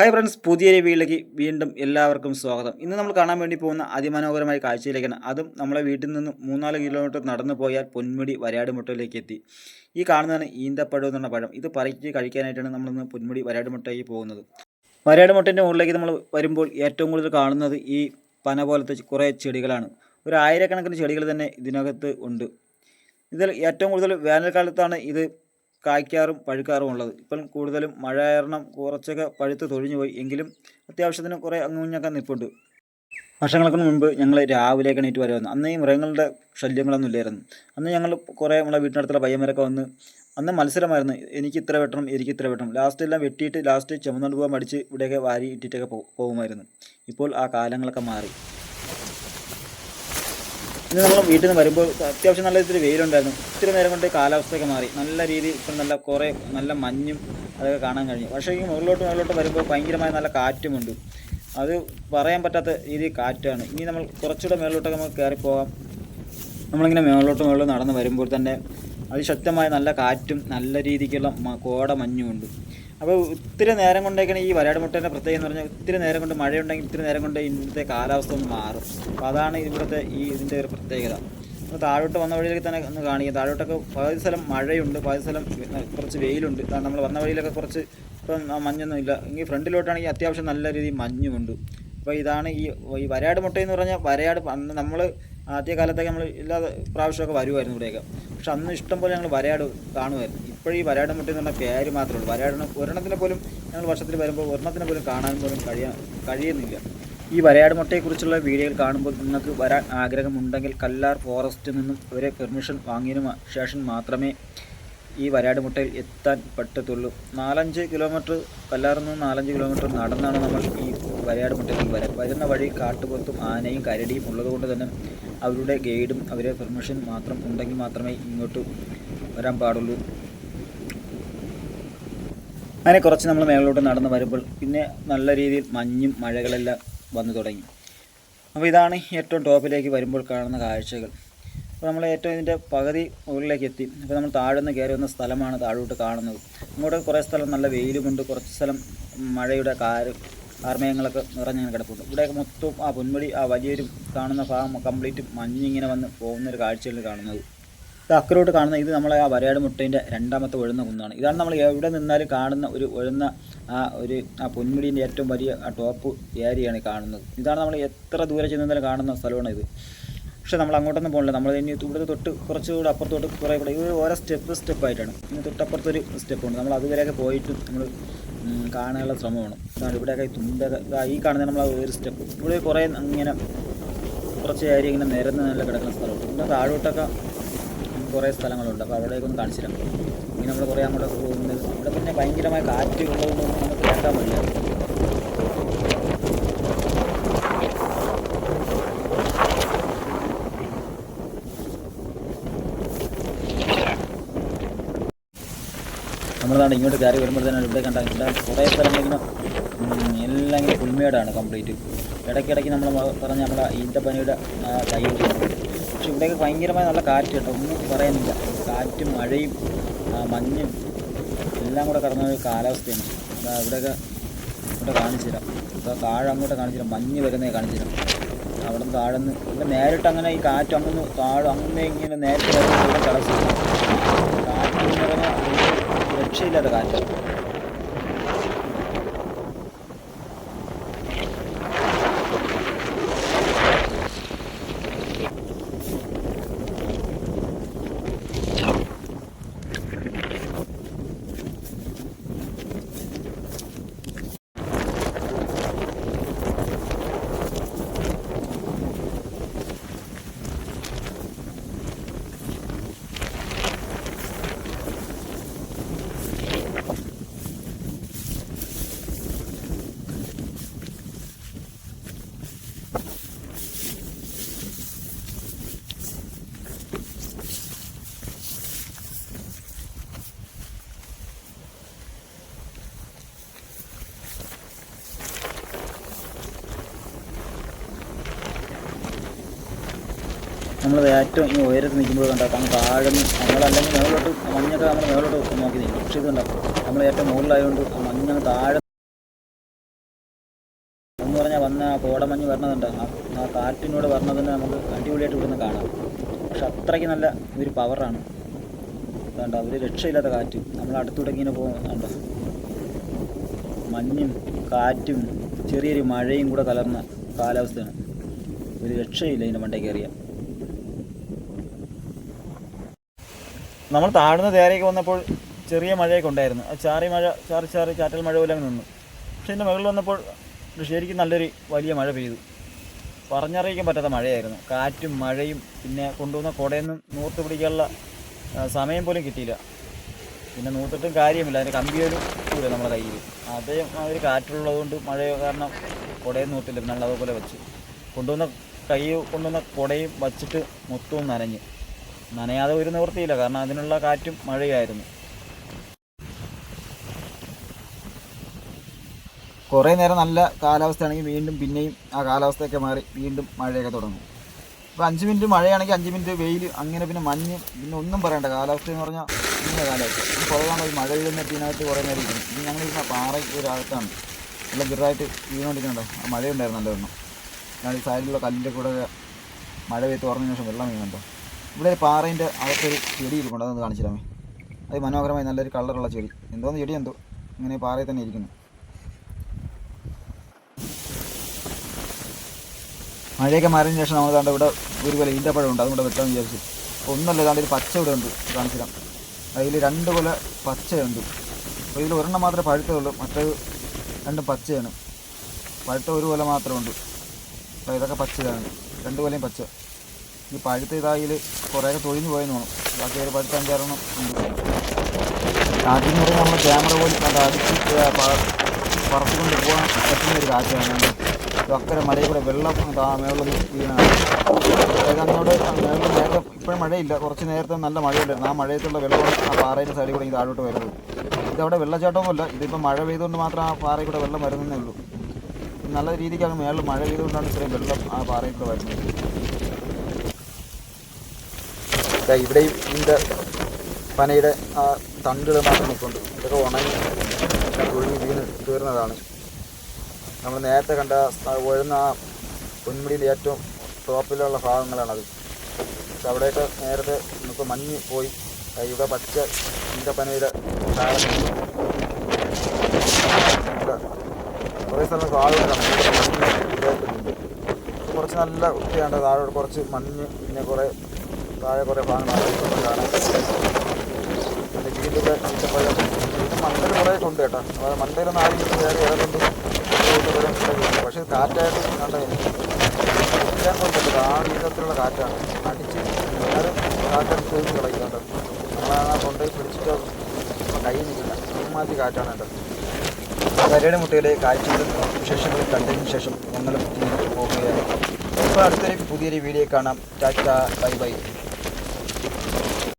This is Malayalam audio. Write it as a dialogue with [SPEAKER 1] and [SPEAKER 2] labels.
[SPEAKER 1] ഹായ് ഫ്രണ്ട്സ് പുതിയൊരു വീട്ടിലേക്ക് വീണ്ടും എല്ലാവർക്കും സ്വാഗതം. ഇന്ന് നമ്മൾ കാണാൻ വേണ്ടി പോകുന്ന അതിമനോഹരമായ കാഴ്ചയിലേക്കാണ്. അതും നമ്മളെ വീട്ടിൽ നിന്ന് മൂന്നാൽ കിലോമീറ്റർ നടന്നു പോയാൽ പൊന്മുടി വരാടുമുട്ടയിലേക്ക് എത്തി. ഈ കാണുന്നതാണ് ഈന്തപ്പഴം എന്ന് പറഞ്ഞ പഴം. ഇത് പറിച്ച് കഴിക്കാനായിട്ടാണ് നമ്മളിന്ന് പൊന്മുടി വരാടുമുട്ടയിൽ പോകുന്നത്. വരാടുമുട്ടന്റെ മുകളിലേക്ക് നമ്മൾ വരുമ്പോൾ ഏറ്റവും കൂടുതൽ കാണുന്നത് ഈ പന പോലത്തെ കുറേ ചെടികളാണ്. ഒരു ആയിരക്കണക്കിന് ചെടികൾ തന്നെ ഇതിനകത്ത് ഉണ്ട്. ഇതിൽ ഏറ്റവും കൂടുതൽ വേനൽക്കാലത്താണ് ഇത് കായ്ക്കാറും പഴുക്കാറും ഉള്ളത്. ഇപ്പം കൂടുതലും മഴ കാരണം കുറച്ചൊക്കെ പഴുത്ത് തൊഴിഞ്ഞു പോയി. എങ്കിലും അത്യാവശ്യത്തിന് കുറേ അങ്ങുഞ്ഞൊക്കെ നിൽപ്പുണ്ട് വർഷങ്ങൾക്ക് മുമ്പ് ഞങ്ങൾ രാവിലെ വരെ വന്നു. അന്ന് ഈ മൃഗങ്ങളുടെ ശല്യങ്ങളൊന്നും ഇല്ലായിരുന്നു. അന്ന് ഞങ്ങൾ കുറേ നമ്മളെ വീട്ടിനടുത്തുള്ള പയ്യന്മാരൊക്കെ വന്ന് അന്ന് മത്സരമായിരുന്നു. എനിക്ക് ഇത്ര വെട്ടണം എനിക്ക് ഇത്ര വെട്ടണം. ലാസ്റ്റ് എല്ലാം വെട്ടിയിട്ട് ലാസ്റ്റ് ചുമന്നുകൊണ്ട് പോകാൻ അടിച്ച് ഇവിടെയൊക്കെ വാരി ഇട്ടിട്ടൊക്കെ പോകുമായിരുന്നു. ഇപ്പോൾ ആ കാലങ്ങളൊക്കെ മാറി. ഇന്ന് നമ്മൾ വീട്ടിൽ നിന്ന് വരുമ്പോൾ അത്യാവശ്യം നല്ല ഇത്തിരി വെയിലുണ്ടായിരുന്നു. ഇത്തിരി നേരം കൊണ്ട് കാലാവസ്ഥയൊക്കെ മാറി. നല്ല രീതിയിൽ ഇപ്പം നല്ല കുറേ നല്ല മഞ്ഞും അതൊക്കെ കാണാൻ കഴിഞ്ഞു. പക്ഷേ ഈ മുകളിലോട്ട് മുകളിലോട്ട് വരുമ്പോൾ ഭയങ്കരമായ നല്ല കാറ്റുമുണ്ട്. അത് പറയാൻ പറ്റാത്ത രീതിയിൽ കാറ്റാണ്. ഇനി നമ്മൾ കുറച്ചുകൂടെ മേളിലോട്ടൊക്കെ നമുക്ക് കയറിപ്പോകാം നമ്മളിങ്ങനെ മേളിലോട്ട് മുകളിൽ നടന്ന് വരുമ്പോൾ തന്നെ അതിശക്തമായ നല്ല കാറ്റും നല്ല രീതിക്കുള്ള കോട മഞ്ഞുമുണ്ട് അപ്പോൾ ഒത്തിരി നേരം കൊണ്ടേക്കാണ് ഈ വരാട് മുട്ടേന്റെ പ്രത്യേകത എന്ന് പറഞ്ഞാൽ ഒത്തിരി നേരം കൊണ്ട് മഴയുണ്ടെങ്കിൽ ഇത്തിരി നേരം കൊണ്ട് ഇന്നത്തെ കാലാവസ്ഥ ഒന്ന് മാറും. അപ്പോൾ അതാണ് ഇവിടുത്തെ ഈ ഇതിന്റെ ഒരു പ്രത്യേകത. അപ്പോൾ താഴോട്ട് വന്ന വഴിയിലേക്ക് തന്നെ ഒന്ന് കാണിക്കുക താഴോട്ടൊക്കെ പകുതി സ്ഥലം മഴയുണ്ട് പകുതി സ്ഥലം കുറച്ച് വെയിലുണ്ട്. കാരണം നമ്മൾ വന്ന വഴിയിലൊക്കെ കുറച്ച് ഇപ്പം മഞ്ഞൊന്നും ഇല്ല. എങ്കിൽ ഫ്രണ്ടിലോട്ടാണെങ്കിൽ അത്യാവശ്യം നല്ല രീതിയിൽ മഞ്ഞുമുണ്ട് അപ്പോൾ ഇതാണ് ഈ ഈ വരയാട് മുട്ടയെന്ന് പറഞ്ഞാൽ വരയാട് അന്ന് നമ്മൾ ആദ്യ കാലത്തൊക്കെ നമ്മൾ എല്ലാ പ്രാവശ്യമൊക്കെ വരുമായിരുന്നു ഇവിടെയൊക്കെ. പക്ഷെ അന്ന് ഇഷ്ടം പോലെ ഞങ്ങൾ വരയാട് കാണുമായിരുന്നു. ഇപ്പോഴും ഈ വരാടം നിന്ന് പേര് മാത്രമേ ഉള്ളൂ. വരയാടിന് ഒരെണ്ണത്തിനെ പോലും ഞങ്ങൾ വർഷത്തിൽ വരുമ്പോൾ ഒരെണ്ണത്തിനെ പോലും കാണാൻ പോലും കഴിയാ കഴിയുന്നില്ല. ഈ വരയാട് മുട്ടയെക്കുറിച്ചുള്ള വീഡിയോകൾ കാണുമ്പോൾ നിങ്ങൾക്ക് വരാൻ ആഗ്രഹമുണ്ടെങ്കിൽ കല്ലാർ ഫോറസ്റ്റിൽ നിന്നും ഒരു പെർമിഷൻ വാങ്ങിയതിനു ശേഷം മാത്രമേ ഈ വരാട് മുട്ടയിൽ എത്താൻ പറ്റത്തുള്ളൂ. നാലഞ്ച് കിലോമീറ്റർ കല്ലാറിൽ നിന്ന് നാലഞ്ച് കിലോമീറ്റർ നടന്നാണ് നമ്മൾ ഈ വരയാട് മുട്ടയിൽ വരാൻ വരുന്ന വഴി കാട്ടുപോത്തും ആനയും കരടിയും ഉള്ളതുകൊണ്ട് തന്നെ അവരുടെ ഗൈഡും അവരെ പെർമിഷൻ മാത്രം ഉണ്ടെങ്കിൽ മാത്രമേ ഇങ്ങോട്ട് വരാൻ പാടുള്ളൂ. അങ്ങനെ കുറച്ച് നമ്മൾ മേളിലോട്ട് നടന്ന് വരുമ്പോൾ പിന്നെ നല്ല രീതിയിൽ മഞ്ഞും മഴകളെല്ലാം വന്നു തുടങ്ങി. അപ്പോൾ ഇതാണ് ഏറ്റവും ടോപ്പിലേക്ക് വരുമ്പോൾ കാണുന്ന കാഴ്ചകൾ. അപ്പോൾ നമ്മൾ ഏറ്റവും ഇതിന്റെ പകുതി മുകളിലേക്ക് എത്തി. അപ്പോൾ നമ്മൾ താഴെ നിന്ന് കയറി വന്ന സ്ഥലമാണ് താഴോട്ട് കാണുന്നത്. അങ്ങോട്ട് കുറേ സ്ഥലം നല്ല വെയിലുമുണ്ട്. കുറച്ച് സ്ഥലം മഴയുടെ കാര് കാർമേഘങ്ങളൊക്കെ നിറഞ്ഞിങ്ങനെ കിടപ്പുണ്ട്. ഇവിടെയൊക്കെ മൊത്തം ആ പൊന്മുടി ആ വലിയൊരു കാണുന്ന ഭാഗം കംപ്ലീറ്റ് മഞ്ഞിങ്ങനെ വന്ന് പോകുന്നൊരു കാഴ്ചയിൽ കാണുന്നത്. അക്കരോട്ട് കാണുന്ന ഇത് നമ്മളെ ആ വരയാട് മുട്ടേന്റെ രണ്ടാമത്തെ ഒഴുന്ന കുന്നാണ്. ഇതാണ് നമ്മൾ എവിടെ നിന്നാലും കാണുന്ന ഒരു ഒഴുന്ന ആ ഒരു ആ പൊന്മുടീന്റെ ഏറ്റവും വലിയ ആ ടോപ്പ് ഏരിയയാണ് കാണുന്നത്. ഇതാണ് നമ്മൾ എത്ര ദൂരെ ചെന്നാലും കാണുന്ന സ്ഥലമാണ് ഇത്. പക്ഷെ നമ്മൾ അങ്ങോട്ടൊന്നും പോകണില്ല നമ്മൾ ഇനി ഇവിടെ തൊട്ട് കുറച്ചുകൂടെ അപ്പുറത്തോട്ട് കുറേ കൂടെ. ഇത് ഓരോ സ്റ്റെപ്പ് സ്റ്റെപ്പായിട്ടാണ് ഇനി തൊട്ടപ്പുറത്തൊരു സ്റ്റെപ്പുണ്ട് നമ്മൾ അതുവരെയൊക്കെ പോയിട്ട് നമ്മൾ കാണാനുള്ള ശ്രമമാണ്. അതാണ് ഇവിടെയൊക്കെ തുമ്പ ഈ കാണുന്ന നമ്മൾ ഒരു സ്റ്റെപ്പ്. ഇവിടെ കുറേ ഇങ്ങനെ കുറച്ച് ഏരിയ ഇങ്ങനെ നിരന്ന് നല്ല കിടക്കുന്ന സ്ഥലമുണ്ട്. പിന്നെ താഴോട്ടൊക്കെ കുറേ സ്ഥലങ്ങളുണ്ട്. അപ്പോൾ അവിടേക്കൊന്ന് കാണിച്ചില്ല ഇങ്ങനെ നമ്മൾ കുറേ അങ്ങോട്ടൊക്കെ പോകുന്നത്. ഇവിടെ പിന്നെ ഭയങ്കരമായ കാറ്റ് ഉള്ളതുകൊണ്ട് നമുക്ക് കേൾക്കാൻ പറ്റില്ല. നമ്മളതാണ് ഇങ്ങോട്ട് കയറി വരുമ്പോഴത്തേനും ഇവിടെ കണ്ട ഇവിടെ കുറേ സ്ഥലങ്ങളിങ്ങനെ എല്ലാം ഇങ്ങനെ പുൽമേടാണ് കംപ്ലീറ്റ് ഇടയ്ക്കിടയ്ക്ക് നമ്മൾ പറഞ്ഞ നമ്മുടെ ഈന്തപ്പനിയുടെ തൈ പക്ഷെ ഇവിടെയൊക്കെ ഭയങ്കരമായ നല്ല കാറ്റ് കേട്ടോ. ഒന്നും പറയുന്നില്ല കാറ്റും മഴയും മഞ്ഞും എല്ലാം കൂടെ കടന്ന ഒരു കാലാവസ്ഥയാണ്. അതാ ഇവിടെയൊക്കെ ഇവിടെ കാണിച്ചു തരാം. ഇപ്പോൾ താഴെ അങ്ങോട്ട് കാണിച്ചു തരാം. മഞ്ഞ് വരുന്നേ കാണിച്ചു തരാം. അവിടെ നിന്ന് താഴെ നിന്ന് ഇവിടെ നേരിട്ട് അങ്ങനെ ഈ കാറ്റ് അങ്ങനെ താഴെ അങ്ങനെ ഇങ്ങനെ നേരിട്ട് വരുന്ന കാറ്റ് എന്ന് പറഞ്ഞാൽ രക്ഷയില്ലാത്ത കാറ്റാണ്. നമ്മൾ ഏറ്റവും ഈ ഉയരത്ത് നിൽക്കുമ്പോൾ കണ്ടാൽ നമുക്ക് താഴെ നമ്മളല്ലെങ്കിൽ മേളോട്ട് മഞ്ഞൊക്കെ നമ്മൾ മേളോട്ട് നോക്കി നിൽക്കും. പക്ഷേ ഇതുണ്ടാവും നമ്മൾ ഏറ്റവും മുകളിലായതുകൊണ്ട് മഞ്ഞ് താഴെ എന്ന് പറഞ്ഞാൽ വന്ന ആ കോടമഞ്ഞ് വരണതുണ്ട്. ആ കാറ്റിനോട് വരണതിന് നമുക്ക് അടിപൊളിയായിട്ട് ഇവിടുന്ന് കാണാം. പക്ഷെ അത്രയ്ക്ക് നല്ല ഒരു പവറാണ് അതുകൊണ്ട് ഒരു രക്ഷയില്ലാത്ത കാറ്റ്. നമ്മൾ അടുത്തൂടെ ഇങ്ങനെ പോകുന്നുണ്ട് മഞ്ഞും കാറ്റും ചെറിയൊരു മഴയും കൂടെ കലർന്ന കാലാവസ്ഥയാണ്. ഒരു രക്ഷയില്ല ഇതിന്റെ കയറിയാൽ നമ്മൾ താഴ്ന്ന തേരയ്ക്ക് വന്നപ്പോൾ ചെറിയ മഴയൊക്കെ ഉണ്ടായിരുന്നു. ചാറി മഴ ചാറി ചാറി ചാറ്റൽ മഴ പോലെ അങ്ങ് നിന്നു. പക്ഷേ ഇതിന്റെ മുകളിൽ വന്നപ്പോൾ ശരിക്കും നല്ലൊരു വലിയ മഴ പെയ്തു. പറഞ്ഞറിയിക്കാൻ പറ്റാത്ത മഴയായിരുന്നു. കാറ്റും മഴയും പിന്നെ കൊണ്ടുവന്ന കുടയൊന്നും നൂർത്ത് പിടിക്കാനുള്ള സമയം പോലും കിട്ടിയില്ല. പിന്നെ നൂത്തിട്ടും കാര്യമില്ല. അതിന് കമ്പിയൊരു കൂടെ നമ്മുടെ കയ്യിൽ. അതേ ഒരു കാറ്റുള്ളതുകൊണ്ട് മഴ കാരണം കുടയും നൂത്തില്ല. നല്ലതുപോലെ വെച്ച്. കൊണ്ടുവന്ന കൈ കൊണ്ടുവന്ന കുടയും വച്ചിട്ട് മൊത്തവും നനഞ്ഞ്. നനയാതെ ഒരു നിവൃത്തിയില്ല. കാരണം അതിനുള്ള കാറ്റും മഴയായിരുന്നു കുറേ നേരം നല്ല കാലാവസ്ഥയാണെങ്കിൽ വീണ്ടും പിന്നെയും ആ കാലാവസ്ഥയൊക്കെ മാറി വീണ്ടും മഴയൊക്കെ തുടങ്ങും. ഇപ്പോൾ അഞ്ച് മിനിറ്റ് മഴയാണെങ്കിൽ അഞ്ച് മിനിറ്റ് വെയിൽ അങ്ങനെ പിന്നെ മഞ്ഞ് പിന്നെ ഒന്നും പറയണ്ട. കാലാവസ്ഥ എന്ന് പറഞ്ഞാൽ ഇങ്ങനെ കാലാവസ്ഥ. കുറവാണ് മഴ വീഴുന്ന ഇതിനകത്ത് കുറേ നേരം ഇരിക്കുന്നു. ഇത് ഞങ്ങൾ ഇരുന്ന പാറയ്ക്ക് ഒരകത്താണ് നല്ല ചെറുതായിട്ട് വീണുകൊണ്ടിരിക്കുന്നുണ്ടോ ആ മഴയുണ്ടായിരുന്നു നല്ലവണ്ണം. ഞാൻ ഈ സൈഡിലുള്ള കല്ലിന്റെ കൂടെ മഴ പെയ്ത്ത് തുറന്നതിന് ശേഷം വെള്ളം വീണുണ്ടോ? ഇവിടെ പാറേന്റെ അകത്തൊരു ചെടി ഇരിപ്പുണ്ട്. അതൊന്ന് കാണിച്ചു തരാമേ. അത് മനോഹരമായി നല്ലൊരു കളറുള്ള ചെടി. എന്തോന്ന് ചെടി എന്തോ? ഇങ്ങനെ പാറയിൽ തന്നെ ഇരിക്കുന്നു. മഴയൊക്കെ മാറിയതിന് ശേഷം നമ്മൾ കണ്ട ഇവിടെ ഒരു പോലെ ഈന്തപ്പഴമുണ്ട് അതും കൂടെ വെട്ടാമെന്ന് വിചാരിച്ചു. ഒന്നല്ല ഇതാണ്ട് ഒരു പച്ച ഇവിടെ ഉണ്ട്. കാണിച്ചിരാം അതിൽ രണ്ട് കൊല പച്ചയുണ്ട്. അപ്പോൾ ഇതിൽ ഒരെണ്ണം മാത്രമേ പഴുത്തതുള്ളൂ മറ്റേത് രണ്ടും പച്ചയാണ്. പഴുത്ത ഒരു കൊല മാത്രമുണ്ട്. അപ്പോൾ ഇതൊക്കെ പച്ചയാണ്. രണ്ട് കൊലയും പച്ച. ഈ പഴുത്ത ഇതായിൽ കുറേയൊക്കെ തൊഴിഞ്ഞു പോയെന്ന് വേണം ബാക്കി ഒരു പഴുത്ത അഞ്ചാറെണ്ണം ഉണ്ട്. കാറ്റിന് പറയുമ്പോൾ നമ്മൾ ക്യാമറ പോലും കണ്ട അടിച്ച് പറത്തുകൊണ്ട് പോകാൻ പറ്റുന്ന ഒരു കാറ്റാണ് അക്കരെ മലയിൽ കൂടെ വെള്ളം ആ വീണാണ് അങ്ങോട്ട് മേളിൽ നേരത്തെ ഇപ്പോഴും മഴയില്ല. കുറച്ച് നേരത്തെ നല്ല മഴയുണ്ടായിരുന്നു. ആ മഴയത്തുള്ള വെള്ളം ആ പാറയുടെ സൈഡിൽ കൂടെ ഇത് താഴോട്ട് വരുന്നത്. ഇതവിടെ വെള്ളച്ചാട്ടമൊന്നുമല്ല. ഇതിപ്പോൾ മഴ പെയ്തുകൊണ്ട് മാത്രം ആ പാറയിൽ കൂടെ വെള്ളം വരുന്നേ ഉള്ളൂ. നല്ല രീതിക്കാണ് മേളിൽ മഴ പെയ്തുകൊണ്ടാണ് ഇത്രയും വെള്ളം ആ പാറയിൽ കൂടെ വരുന്നത്. ഇവിടെയും ഇതിന്റെ പനയുടെ ആ തണ്ടുകൾ മാത്രം നിൽപ്പുണ്ട്. ഇതൊക്കെ ഉണങ്ങി ഒഴുകി വീണ് തീർന്നതാണ്. നമ്മൾ നേരത്തെ കണ്ട ഉഴന്ന ആ പൊന്മുടിയിൽ ഏറ്റവും ടോപ്പിലുള്ള ഭാഗങ്ങളാണത്. പക്ഷെ അവിടെയൊക്കെ നേരത്തെ നമുക്ക് മഞ്ഞ് പോയി. ഇവിടെ പച്ച ഇതിന്റെ പനയുടെ കുറേ സ്ഥലം ഇത് കുറച്ച് നല്ല വൃത്തിയാണ് താഴെ കുറച്ച് മഞ്ഞ് പിന്നെ കുറേ താഴെ കുറേ ഭാഗങ്ങളാണ് മണ്ടയിൽ കുറേ ഉണ്ട്. കേട്ടോ. അതായത് മണ്ടയിലൊന്നും ആരും വേറെ ഏതുകൊണ്ട് ഈന്തപ്പഴം ഉണ്ട്. പക്ഷേ കാറ്റായിട്ട് കണ്ട എല്ലാം കൊണ്ടിട്ട് ആ വിധത്തിലുള്ള കാറ്റാണ്. അടിച്ച് എല്ലാവരും കാറ്റടിച്ച് തീർന്ന് കളയുന്നുണ്ട്. നമ്മളാ കൊണ്ടുപോയി പിടിച്ചിട്ട് കൈ നിൽക്കില്ല. അമ്മാതി കാറ്റാണ് കേട്ടോ. കരയുടെ മുട്ടയിലെ കാഴ്ചകളും വിശേഷങ്ങളും കണ്ടതിന് ശേഷം ഞങ്ങളും പോകുകയാണ്. ഇപ്പോൾ അടുത്തൊരു പുതിയൊരു വീഡിയോ കാണാം. Tata bye bye.